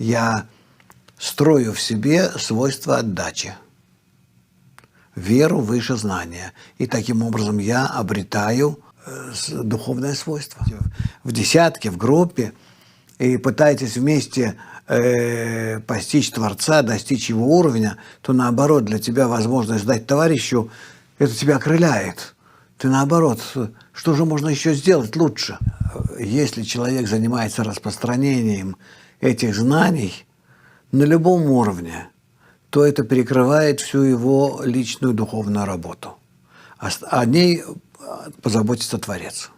я строю в себе свойства отдачи, веру выше знания. И таким образом я обретаю э, духовное свойство. В десятке, в группе, и пытаетесь вместе э, постичь Творца, достичь его уровня, то наоборот, для тебя возможность дать товарищу, это тебя окрыляет. Ты наоборот, что же можно еще сделать лучше? Если человек занимается распространением этих знаний на любом уровне, то это перекрывает всю его личную духовную работу. А О ней э, позаботится Творец.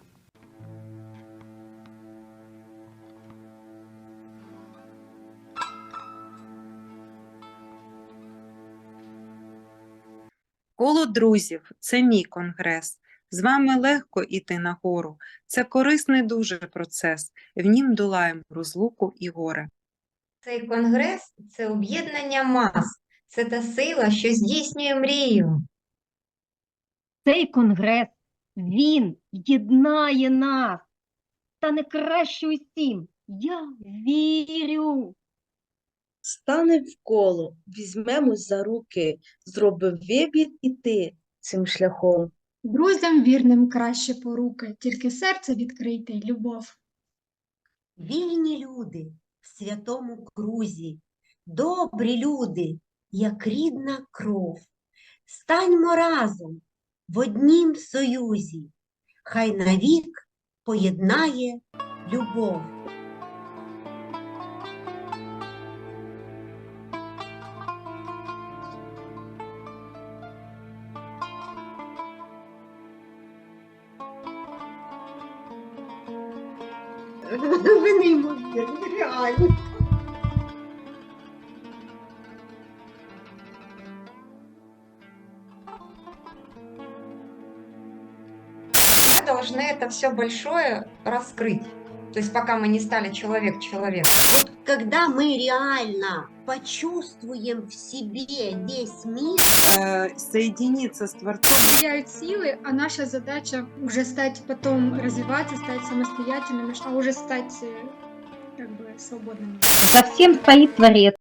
Коло друзів це мій конгрес. З вами легко іти нагору. Це корисний дуже процес. В нім долаємо розлуку і горе. Цей конгрес це об'єднання мас, це та сила, що здійснює мрію. Цей конгрес, він єднає нас. Стане краще усім. Я вірю. Стане в коло, візьмемось за руки, зробив вибір іти цим шляхом. Друзям вірним краще поруки, тільки серце відкрийте й любов. Вільні люди в святому крузі, добрі люди, як рідна кров. Станьмо разом в однім союзі, хай навік поєднає любов. Ви неймовірні, реально. Должны это все большое раскрыть. То есть пока мы не стали человек-человек. Вот когда мы реально почувствуем в себе весь мир, Е, соєдініться з Творцом. Влияют силы, а наша задача уже стать потом развиваться, стать самостоятельными, а уже стать э, как бы свободными. За всем стоит Творец.